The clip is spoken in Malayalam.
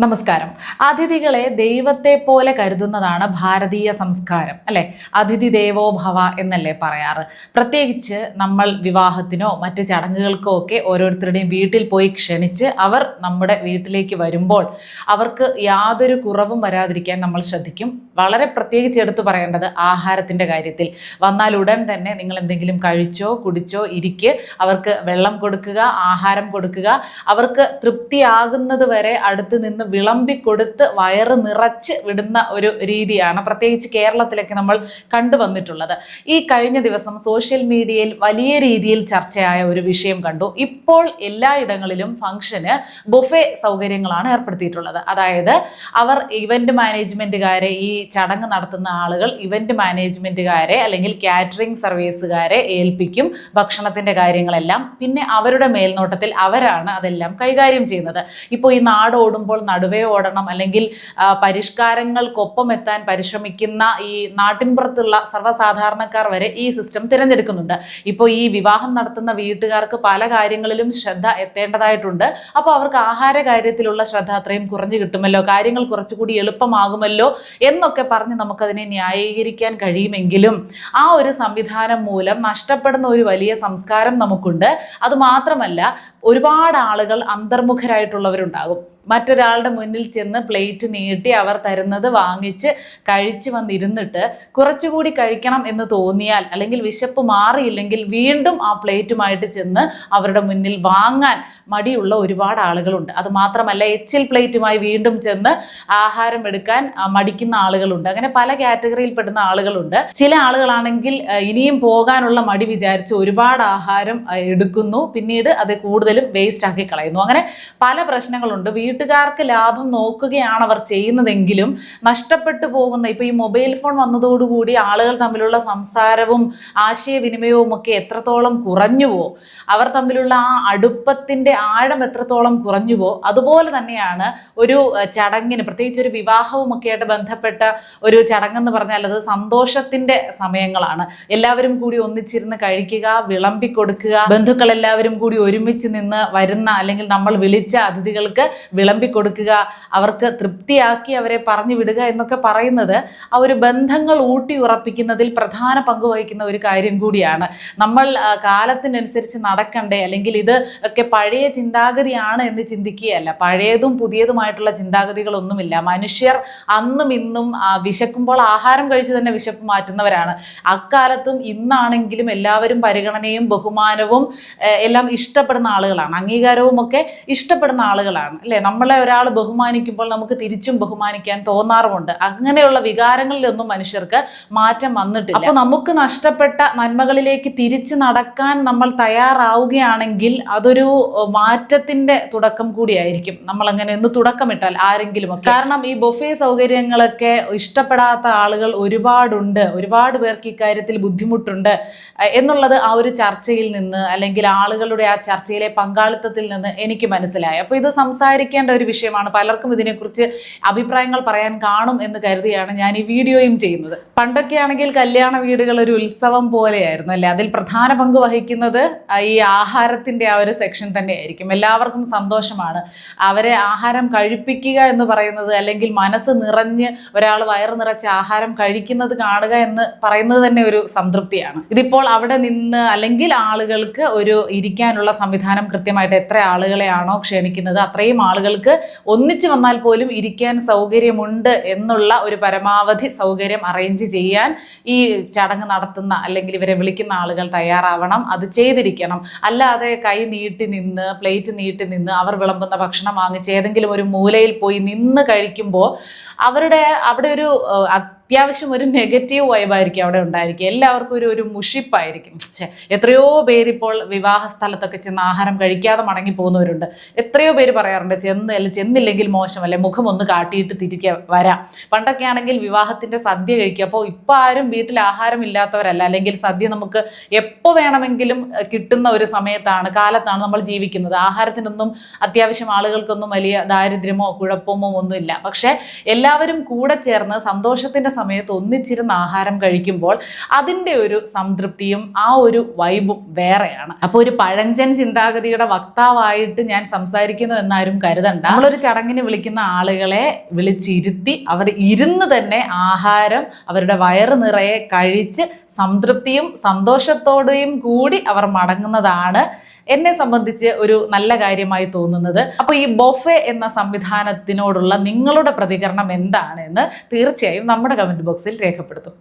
നമസ്കാരം. അതിഥികളെ ദൈവത്തെ പോലെ കരുതുന്നതാണ് ഭാരതീയ സംസ്കാരം അല്ലെ? അതിഥി ദേവോ ഭവ എന്നല്ലേ പറയാറ്. പ്രത്യേകിച്ച് നമ്മൾ വിവാഹത്തിനോ മറ്റ് ചടങ്ങുകൾക്കോ ഒക്കെ ഓരോരുത്തരുടെയും വീട്ടിൽ പോയി ക്ഷണിച്ച് അവർ നമ്മുടെ വീട്ടിലേക്ക് വരുമ്പോൾ അവർക്ക് യാതൊരു കുറവും വരാതിരിക്കാൻ നമ്മൾ ശ്രദ്ധിക്കും. വളരെ പ്രത്യേകിച്ച് എടുത്തു പറയേണ്ടത് ആഹാരത്തിന്റെ കാര്യത്തിൽ. വന്നാൽ ഉടൻ തന്നെ നിങ്ങൾ എന്തെങ്കിലും കഴിച്ചോ കുടിച്ചോ ഇരിക്ക് അവർക്ക് വെള്ളം കൊടുക്കുക ആഹാരം കൊടുക്കുക അവർക്ക് തൃപ്തിയാകുന്നത് വരെ അടുത്ത് നിന്ന് വിളമ്പി കൊടുത്ത് വയറ് നിറച്ച് വിടുന്ന ഒരു രീതിയാണ് പ്രത്യേകിച്ച് കേരളത്തിലൊക്കെ നമ്മൾ കണ്ടുവന്നിട്ടുള്ളത്. ഈ കഴിഞ്ഞ ദിവസം സോഷ്യൽ മീഡിയയിൽ വലിയ രീതിയിൽ ചർച്ചയായ ഒരു വിഷയം കണ്ടു. ഇപ്പോൾ എല്ലായിടങ്ങളിലും ഫംഗ്ഷന് ബൊഫെ സൗകര്യങ്ങളാണ് ഏർപ്പെടുത്തിയിട്ടുള്ളത്. അതായത് അവർ ഇവന്റ് മാനേജ്മെന്റുകാരെ ഈ ചടങ്ങ് നടത്തുന്ന ആളുകൾ ഇവന്റ് മാനേജ്മെന്റുകാരെ അല്ലെങ്കിൽ കാറ്ററിംഗ് സർവീസുകാരെ ഏൽപ്പിക്കും ഭക്ഷണത്തിന്റെ കാര്യങ്ങളെല്ലാം. പിന്നെ അവരുടെ മേൽനോട്ടത്തിൽ അവരാണ് അതെല്ലാം കൈകാര്യം ചെയ്യുന്നത്. ഇപ്പോൾ ഈ നാട് ഓടുമ്പോൾ നടുവേ ഓടണം അല്ലെങ്കിൽ പരിഷ്കാരങ്ങൾക്കൊപ്പം എത്താൻ പരിശ്രമിക്കുന്ന ഈ നാട്ടിൻപുറത്തുള്ള സർവസാധാരണക്കാർ വരെ ഈ സിസ്റ്റം തിരഞ്ഞെടുക്കുന്നുണ്ട്. ഇപ്പോൾ ഈ വിവാഹം നടത്തുന്ന വീട്ടുകാർക്ക് പല കാര്യങ്ങളിലും ശ്രദ്ധ എത്തേണ്ടതായിട്ടുണ്ട്. അപ്പോൾ അവർക്ക് ആഹാര കാര്യത്തിലുള്ള ശ്രദ്ധ അത്രയും കുറഞ്ഞു കിട്ടുമല്ലോ? കാര്യങ്ങൾ കുറച്ചുകൂടി എളുപ്പമാകുമല്ലോ? എന്നൊക്കെ പറഞ്ഞ് നമുക്കതിനെ ന്യായീകരിക്കാൻ കഴിയുമെങ്കിലും ആ ഒരു സംവിധാനം മൂലം നഷ്ടപ്പെടുന്ന ഒരു വലിയ സംസ്കാരം നമുക്കുണ്ട്. അതുമാത്രമല്ല ഒരുപാട് ആളുകൾ അന്തർമുഖരായിട്ടുള്ളവരുണ്ടാകും. മറ്റൊരാളുടെ മുന്നിൽ ചെന്ന് പ്ലേറ്റ് നീട്ടി അവർ തരുന്നത് വാങ്ങിച്ച് കഴിച്ച് വന്നിരുന്നിട്ട് കുറച്ചുകൂടി കഴിക്കണം എന്ന് തോന്നിയാൽ അല്ലെങ്കിൽ വിശപ്പ് മാറിയില്ലെങ്കിൽ വീണ്ടും ആ പ്ലേറ്റുമായിട്ട് ചെന്ന് അവരുടെ മുന്നിൽ വാങ്ങാൻ മടിയുള്ള ഒരുപാട് ആളുകളുണ്ട്. അത് മാത്രമല്ല എച്ചിൽ പ്ലേറ്റുമായി വീണ്ടും ചെന്ന് ആഹാരം എടുക്കാൻ മടിക്കുന്ന ആളുകളുണ്ട്. അങ്ങനെ പല കാറ്റഗറിയിൽ പെടുന്ന ആളുകളുണ്ട്. ചില ആളുകളാണെങ്കിൽ ഇനിയും പോകാനുള്ള മടി വിചാരിച്ച് ഒരുപാട് ആഹാരം എടുക്കുന്നു. പിന്നീട് അത് കൂടുതലും വേസ്റ്റ് ആക്കി കളയുന്നു. അങ്ങനെ പല പ്രശ്നങ്ങളുണ്ട്. വീട്ടുകാർക്ക് ലാഭം നോക്കുകയാണ് അവർ ചെയ്യുന്നതെങ്കിലും നഷ്ടപ്പെട്ടു പോകുന്ന ഇപ്പൊ ഈ മൊബൈൽ ഫോൺ വന്നതോടുകൂടി ആളുകൾ തമ്മിലുള്ള സംസാരവും ആശയവിനിമയവും ഒക്കെ എത്രത്തോളം കുറഞ്ഞുവോ അവർ തമ്മിലുള്ള ആ അടുപ്പത്തിന്റെ ആഴം എത്രത്തോളം കുറഞ്ഞുവോ അതുപോലെ തന്നെയാണ് ഒരു ചടങ്ങിന് പ്രത്യേകിച്ച് ഒരു വിവാഹവും ഒക്കെ ആയിട്ട് ബന്ധപ്പെട്ട ഒരു ചടങ്ങെന്ന് പറഞ്ഞാൽ അത് സന്തോഷത്തിന്റെ സമയങ്ങളാണ്. എല്ലാവരും കൂടി ഒന്നിച്ചിരുന്ന് കഴിക്കുക വിളമ്പി കൊടുക്കുക ബന്ധുക്കൾ എല്ലാവരും കൂടി ഒരുമിച്ച് നിന്ന് വരുന്ന അല്ലെങ്കിൽ നമ്മൾ വിളിച്ച അതിഥികൾക്ക് വിളമ്പി കൊടുക്കുക അവർക്ക് തൃപ്തിയാക്കി അവരെ പറഞ്ഞു വിടുക എന്നൊക്കെ പറയുന്നത് ആ ഒരു ബന്ധങ്ങൾ ഊട്ടി ഉറപ്പിക്കുന്നതിൽ പ്രധാന പങ്ക് വഹിക്കുന്ന ഒരു കാര്യം കൂടിയാണ്. നമ്മൾ കാലത്തിനനുസരിച്ച് നടക്കണ്ടേ? അല്ലെങ്കിൽ ഇത് ഒക്കെ പഴയ ചിന്താഗതിയാണ് എന്ന് ചിന്തിക്കുകയല്ല. പഴയതും പുതിയതുമായിട്ടുള്ള ചിന്താഗതികളൊന്നുമില്ല. മനുഷ്യർ അന്നും ഇന്നും വിശക്കുമ്പോൾ ആഹാരം കഴിച്ച് തന്നെ വിശപ്പ് മാറ്റുന്നവരാണ്. അക്കാലത്തും ഇന്നാണെങ്കിലും എല്ലാവരും പരിഗണനയും ബഹുമാനവും എല്ലാം ഇഷ്ടപ്പെടുന്ന ആളുകളാണ്. അംഗീകാരവും ഒക്കെ ഇഷ്ടപ്പെടുന്ന ആളുകളാണ്. അല്ലേ? നമ്മളെ ഒരാൾ ബഹുമാനിക്കുമ്പോൾ നമുക്ക് തിരിച്ചും ബഹുമാനിക്കാൻ തോന്നാറുമുണ്ട്. അങ്ങനെയുള്ള വികാരങ്ങളിലൊന്നും മനുഷ്യർക്ക് മാറ്റം വന്നിട്ടില്ല. അപ്പോൾ നമുക്ക് നഷ്ടപ്പെട്ട നന്മകളിലേക്ക് തിരിച്ചു നടക്കാൻ നമ്മൾ തയ്യാറാവുകയാണെങ്കിൽ അതൊരു മാറ്റത്തിന്റെ തുടക്കം കൂടിയായിരിക്കും. നമ്മൾ അങ്ങനെ ഒന്ന് തുടക്കമിട്ടാൽ ആരെങ്കിലും കാരണം ഈ ബൊഫേ സൗകര്യങ്ങളൊക്കെ ഇഷ്ടപ്പെടാത്ത ആളുകൾ ഒരുപാടുണ്ട്. ഒരുപാട് പേർക്ക് ഇക്കാര്യത്തിൽ ബുദ്ധിമുട്ടുണ്ട്. എന്നുള്ളത് ആ ഒരു ചർച്ചയിൽ നിന്ന് അല്ലെങ്കിൽ ആളുകളുടെ ആ ചർച്ചയിലെ പങ്കാളിത്തത്തിൽ നിന്ന് എനിക്ക് മനസ്സിലായി. അപ്പോൾ ഇത് സംസാരിക്കേണ്ട ഒരു വിഷയമാണ്. പലർക്കും ഇതിനെക്കുറിച്ച് അഭിപ്രായങ്ങൾ പറയാൻ കാണും എന്ന് കരുതിയാണ് ഞാൻ ഈ വീഡിയോയും ചെയ്യുന്നത്. പണ്ടൊക്കെ ആണെങ്കിൽ കല്യാണ വീടുകൾ ഒരു ഉത്സവം പോലെയായിരുന്നു അല്ലേ? അതിൽ പ്രധാന പങ്ക് വഹിക്കുന്നത് ഈ ആഹാരത്തിന്റെ ആ ഒരു സെക്ഷൻ തന്നെയായിരിക്കും. എല്ലാവർക്കും സന്തോഷമാണ്. അവരെ ആഹാരം കഴിപ്പിക്കുക എന്ന് പറയുന്നത് അല്ലെങ്കിൽ മനസ്സ് നിറഞ്ഞ് ഒരാൾ വയറ് നിറച്ച് ആഹാരം കഴിക്കുന്നത് കാണുക എന്ന് പറയുന്നത് തന്നെ ഒരു സംതൃപ്തിയാണ്. ഇതിപ്പോൾ അവിടെ നിന്ന് അല്ലെങ്കിൽ ആളുകൾക്ക് ഒരു ഇരിക്കാനുള്ള സംവിധാനം കൃത്യമായിട്ട് എത്ര ആളുകളെയാണോ ക്ഷണിക്കുന്നത് അത്രയും ആളുകൾക്ക് ഒന്നിച്ചു വന്നാൽ പോലും ഇരിക്കാൻ സൗകര്യമുണ്ട് എന്നുള്ള ഒരു പരമാവധി സൗകര്യം അറേഞ്ച് ചെയ്യാൻ ഈ ചടങ്ങ് നടത്തുന്ന അല്ലെങ്കിൽ ഇവരെ വിളിക്കുന്ന ആളുകൾ തയ്യാറാവണം. അത് ചെയ്തിരിക്കണം. അല്ലാതെ കൈ നീട്ടി നിന്ന് പ്ലേറ്റ് നീട്ടി നിന്ന് അവർ വിളമ്പുന്ന ഭക്ഷണം വാങ്ങിച്ച് ഏതെങ്കിലും ഒരു മൂലയിൽ പോയി നിന്ന് കഴിക്കുമ്പോൾ അവരുടെ അവിടെ ഒരു അത്യാവശ്യം ഒരു നെഗറ്റീവ് വൈബായിരിക്കും അവിടെ ഉണ്ടായിരിക്കും എല്ലാവർക്കും ഒരു ഒരു മുഷിപ്പായിരിക്കും. എത്രയോ പേര് ഇപ്പോൾ വിവാഹ സ്ഥലത്തൊക്കെ ചെന്ന് ആഹാരം കഴിക്കാതെ മടങ്ങി പോകുന്നവരുണ്ട്. എത്രയോ പേര് പറയാറുണ്ട് ചെന്ന് അല്ല ചെന്നില്ലെങ്കിൽ മോശമല്ലേ മുഖം ഒന്ന് കാട്ടിയിട്ട് തിരികെ വരാം. പണ്ടൊക്കെ ആണെങ്കിൽ വിവാഹത്തിന്റെ സദ്യ കഴിക്കുക. അപ്പോൾ ഇപ്പം ആരും വീട്ടിൽ ആഹാരം ഇല്ലാത്തവരല്ല. അല്ലെങ്കിൽ സദ്യ നമുക്ക് എപ്പോൾ വേണമെങ്കിലും കിട്ടുന്ന ഒരു സമയത്താണ് കാലത്താണ് നമ്മൾ ജീവിക്കുന്നത്. ആഹാരത്തിനൊന്നും അത്യാവശ്യം ആളുകൾക്കൊന്നും വലിയ ദാരിദ്ര്യമോ കുഴപ്പമോ ഒന്നുമില്ല. പക്ഷേ എല്ലാവരും കൂടെ ചേർന്ന് സന്തോഷത്തിന്റെ സമയത്ത് ഒന്നിച്ചിരുന്ന് ആഹാരം കഴിക്കുമ്പോൾ അതിന്റെ ഒരു സംതൃപ്തിയും ആ ഒരു വൈബും വേറെയാണ്. അപ്പോൾ ഒരു പഴഞ്ചൻ ചിന്താഗതിയുടെ വക്താവായിട്ട് ഞാൻ സംസാരിക്കുന്നു എന്നാരും കരുതണ്ട. നമ്മളൊരു ചടങ്ങിന് വിളിക്കുന്ന ആളുകളെ വിളിച്ചിരുത്തി അവർ ഇരുന്ന് തന്നെ ആഹാരം അവരുടെ വയറ് നിറയെ കഴിച്ച് സംതൃപ്തിയും സന്തോഷത്തോടെയും കൂടി അവർ മടങ്ങുന്നതാണ് എന്നെ സംബന്ധിച്ച് ഒരു നല്ല കാര്യമായി തോന്നുന്നത്. അപ്പോൾ ഈ ബൊഫെ എന്ന സംവിധാനത്തിനോടുള്ള നിങ്ങളുടെ പ്രതികരണം എന്താണ് എന്ന് തീർച്ചയായും നമ്മുടെ കമന്റ് ബോക്സിൽ രേഖപ്പെടുത്തും.